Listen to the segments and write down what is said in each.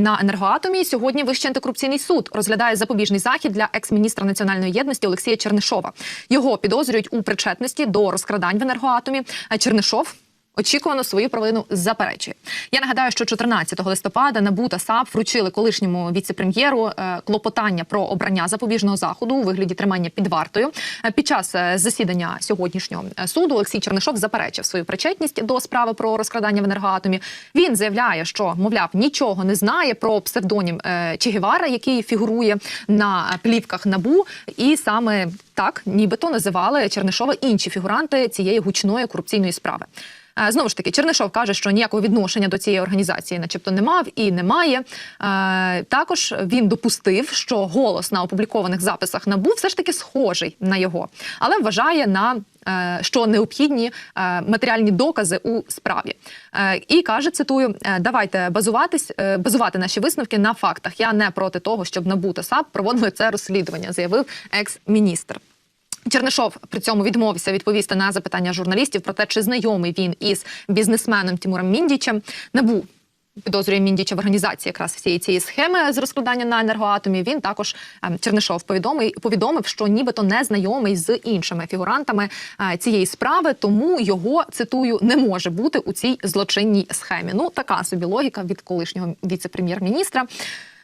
На енергоатомі сьогодні Вищий антикорупційний суд розглядає запобіжний захід для екс-міністра національної єдності Олексія Чернишова. Його підозрюють у причетності до розкрадань в енергоатомі. Чернишов очікувано свою провину заперечує. Я нагадаю, що 14 листопада НАБУ та САП вручили колишньому віце-прем'єру е, клопотання про обрання запобіжного заходу у вигляді тримання під вартою. Е, Під час е, засідання сьогоднішнього суду Олексій Чернишов заперечив свою причетність до справи про розкрадання в енергоатомі. Він заявляє, що мовляв нічого не знає про псевдонім Че Гевара, який фігурує на плівках набу, і саме так, нібито називали Чернишова інші фігуранти цієї гучної корупційної справи. Е, Знову ж таки, Чернишов каже, що ніякого відношення до цієї організації, начебто, не мав і немає. Е, Також він допустив, що голос на опублікованих записах набу все ж таки схожий на його, але вважає на е, що необхідні матеріальні докази у справі. І каже, цитую: «Е, давайте базуватись, базувати наші висновки на фактах. Я не проти того, щоб НАБУ та САП проводили це розслідування, заявив екс-міністр. Чернишов при цьому відмовився відповісти на запитання журналістів про те, чи знайомий він із бізнесменом Тимуром Міндічем. Набу підозрює Міндіча в організації якраз всієї цієї схеми з розкладання на енергоатомі. Він також ем, Чернишов повідомив, повідомив, що нібито не знайомий з іншими фігурантами е, цієї справи, тому його цитую не може бути у цій злочинній схемі. Ну така собі логіка від колишнього віце-прем'єр-міністра.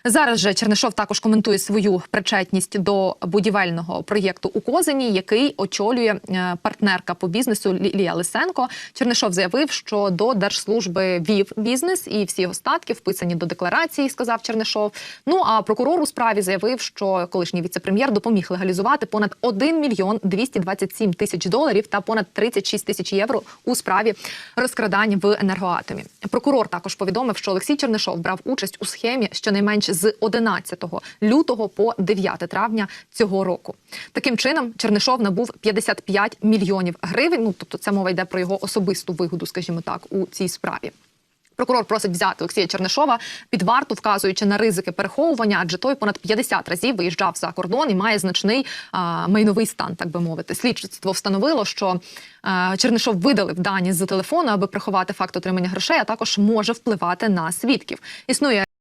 Зараз же Чернишов також коментує свою причетність до будівельного проєкту у Козині, який очолює е, партнерка по бізнесу Лілія Лисенко. Чернишов заявив, що до держслужби вів бізнес і всі остатки вписані до декларації, сказав Чернишов. Ну а прокурор у справі заявив, що колишній віце-прем'єр допоміг легалізувати понад 1 мільйон 227 тисяч доларів та понад 36 тисяч євро у справі розкрадань в енергоатомі. Прокурор також повідомив, що Олексій Чернишов брав участь у схемі щонайменше з 11 лютого по 9 травня цього року. Таким чином, Чернишов набув 55 мільйонів гривень. Ну тобто, це мова йде про його особисту вигоду, скажімо так, у цій справі. Прокурор просить взяти Олексія Чернишова під варту, вказуючи на ризики переховування, адже той понад 50 разів виїжджав за кордон і має значний а, майновий стан, так би мовити. Слідство встановило, що а, Чернишов видалив дані з телефону, аби приховати факт отримання грошей, а також може впливати на свідків. Існує